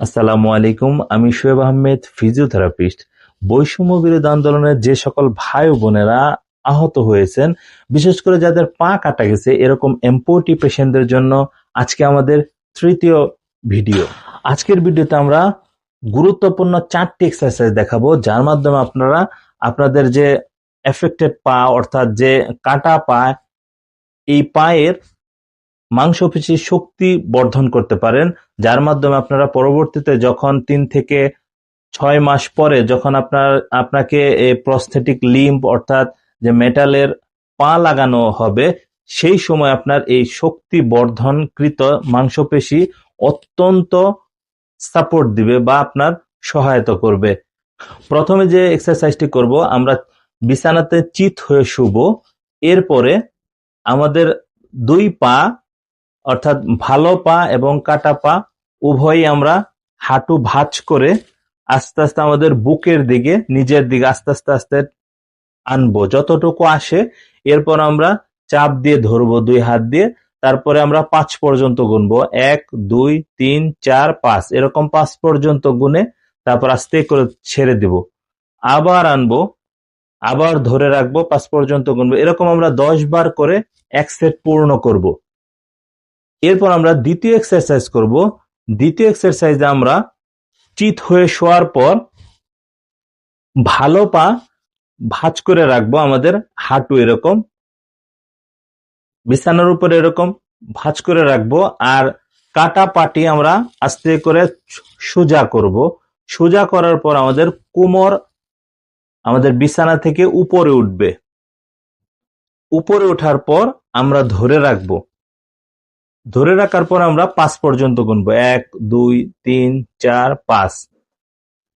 আসসালামু আলাইকুম, আমি শোয়েব আহমেদ, ফিজিওথেরাপিস্ট। বৈষম্য বিরোধী আন্দোলনের যে সকল ভাই বোনেরা আহত হয়েছেন, বিশেষ করে যাদের পা কাটা গেছে, এরকম এম্পোটি পেশেন্টদের জন্য আজকে আমাদের তৃতীয় ভিডিও। আজকের ভিডিওতে আমরা গুরুত্বপূর্ণ চারটি এক্সারসাইজ দেখাবো, যার মাধ্যমে আপনারা আপনাদের যে এফেক্টেড পা, অর্থাৎ যে কাটা পা, এই পায়ের মাংসপেশির শক্তি বর্ধন করতে পারেন, যার মাধ্যমে আপনারা পরবর্তীতে যখন তিন থেকে ছয় মাস পরে যখন আপনার, আপনাকে প্রস্থেটিক লিম্প অর্থাৎ যে মেটালের পা লাগানো হবে, সেই সময় আপনার এই শক্তি বর্ধনকৃত মাংসপেশি অত্যন্ত সাপোর্ট দিবে বা আপনার সহায়তা করবে। প্রথমে যে এক্সারসাইজটি করব, আমরা বিছানাতে চিত হয়ে শুব, এরপরে আমাদের দুই পা অর্থাৎ ভালো পা এবং কাটা পা উভয়ই আমরা হাঁটু ভাঁজ করে আস্তে আস্তে আমাদের বুকের দিকে, নিজের দিকে আস্তে আস্তে আস্তে আনব। যতটুকু আসে, এরপর আমরা চাপ দিয়ে ধরবো দুই হাত দিয়ে, তারপরে আমরা পাঁচ পর্যন্ত গুনবো। এক, দুই, তিন, চার, পাঁচ। এরকম পাঁচ পর্যন্ত গুনে তারপর আস্তে করে ছেড়ে দিব। আবার আনব, আবার ধরে রাখব, পাঁচ পর্যন্ত গুনবো। এরকম আমরা দশ বার করে এক সেট পূর্ণ করব। এরপর আমরা দ্বিতীয় এক্সারসাইজ করব। দ্বিতীয় এক্সারসাইজে আমরা চিত হয়ে শোয়ার পর ভালো পা ভাঁজ করে রাখব আমাদের হাঁটু এরকম, বিছানার উপর এরকম ভাঁজ করে রাখব আর কাটা পাটি আমরা আস্তে করে সোজা করব। সোজা করার পর আমাদের কোমর আমাদের বিছানা থেকে উপরে উঠবে। উপরে ওঠার পর আমরা ধরে রাখব। ধরে রাখার পর আমরা পাঁচ পর্যন্ত গুনবো। এক, দুই, তিন, চার, পাঁচ।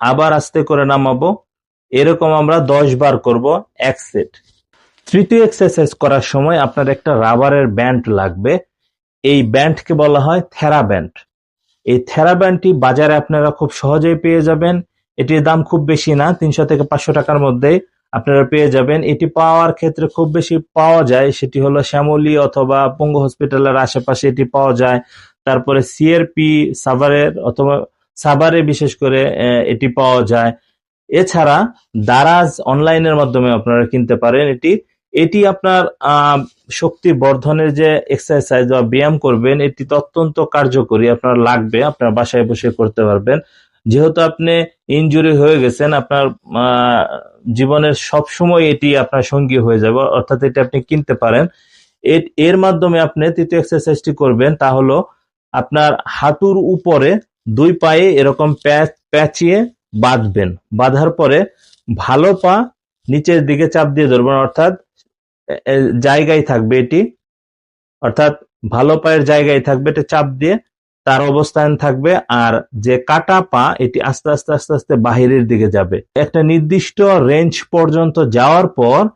আবার আস্তে করে নামাবো। এরকম আমরা দশ বার করব এক সেট। তৃতীয় এক্সারসাইজ করার সময় আপনার একটা রাবারের ব্যান্ড লাগবে। এই ব্যান্ডকে বলা হয় থেরা ব্যান্ড। এই থেরা ব্যান্ডটি বাজারে আপনারা খুব সহজেই পেয়ে যাবেন। এটির দাম খুব বেশি না, তিনশো থেকে পাঁচশো টাকার মধ্যে আপনারা পেয়ে যাবেন। এটি পাওয়ার ক্ষেত্রে খুব বেশি পাওয়া যায়, সেটি হলো শ্যামলী অথবা পঙ্গু হসপিটালের আশেপাশে এটি পাওয়া যায়। তারপরে সিআরপি সাভারের অথবা সাভারে বিশেষ করে এটি পাওয়া যায়। এছাড়া দারাজ অনলাইনের মাধ্যমে আপনারা কিনতে পারেন এটি। এটি আপনার শক্তি বর্ধনের যে এক্সারসাইজ বা ব্যায়াম করবেন, এটি অত্যন্ত কার্যকরী, আপনার লাগবে, আপনার বাসায় বসে করতে পারবেন। যেহেতু আপনি ইনজুরি হয়ে গেছেন, আপনার জীবনের সব সময় এটি আপনার সঙ্গী হয়ে যাবে, অর্থাৎ এটি আপনি কিনতে পারেন। এর মাধ্যমে আপনি তৃতীয় এক্সারসাইজটি করবেন, তা হলো আপনার হাঁটুর উপরে দুই পায়ে এরকম প্যাচিয়ে বাঁধবেন। বাঁধার পরে ভালো পা নিচের দিকে চাপ দিয়ে ধরবেন, অর্থাৎ জায়গায় থাকবে এটি, অর্থাৎ ভালো পায়ের জায়গায় থাকবে, এটা চাপ দিয়ে তার অবস্থান থাকবে আর যে কাটা পা, এটি আস্তে আস্তে আস্তে আস্তে বাহিরের দিকে যাবে। একটা নির্দিষ্ট রেঞ্জ পর্যন্ত যাওয়ার পর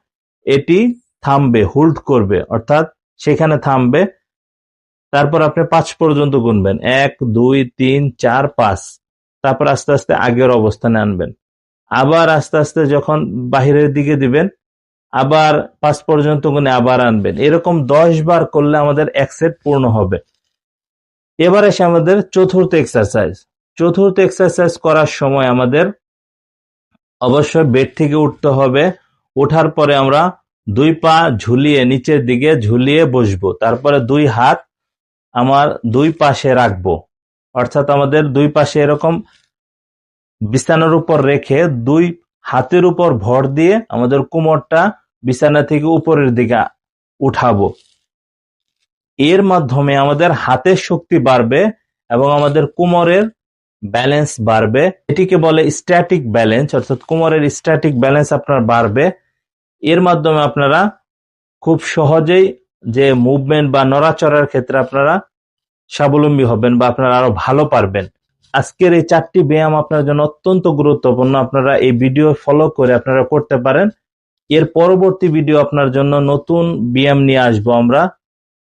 এটি থামবে হোল্ড করবে। অর্থাৎ সেখানে থামবে। তারপর আপনি পাঁচ পর্যন্ত গুনবেন। এক, দুই, তিন, চার, পাঁচ। তারপর আস্তে আস্তে আগের অবস্থানে আনবেন। আবার আস্তে আস্তে যখন বাহিরের দিকে দিবেন, আবার পাঁচ পর্যন্ত গুনে আবার আনবেন। এরকম দশ বার করলে আমাদের এক সেট পূর্ণ হবে। এবার এসে আমাদের চতুর্থ এক্সারসাইজ চতুর্থ এক্সারসাইজ করার সময় আমাদের অবশ্যই বেড থেকে উঠতে হবে। ওঠার পরে আমরা দুই পা ঝুলিয়ে নিচের দিকে ঝুলিয়ে বসবো। তারপরে দুই হাত আমার দুই পাশে রাখব। অর্থাৎ আমাদের দুই পাশে এরকম বিছানার উপর রেখে দুই হাতের উপর ভর দিয়ে আমাদের কোমরটা বিছানা থেকে উপরের দিকে উঠাবো। এর মাধ্যমে আমাদের হাতের শক্তি বাড়বে এবং আমাদের কোমরের ব্যালেন্স বাড়বে। এটিকে বলে স্ট্যাটিক ব্যালেন্স অর্থাৎ কোমরের স্ট্যাটিক ব্যালেন্স আপনার বাড়বে। এর মাধ্যমে আপনারা খুব সহজেই যে মুভমেন্ট বা নড়াচড়ার ক্ষেত্রে আপনারা স্বাবলম্বী হবেন বা আপনারা আরও ভালো পারবেন। আজকের এই চারটি ব্যায়াম আপনার জন্য অত্যন্ত গুরুত্বপূর্ণ। আপনারা এই ভিডিও ফলো করে আপনারা করতে পারেন। এর পরবর্তী ভিডিও আপনার জন্য নতুন ব্যায়াম নিয়ে আসব আমরা।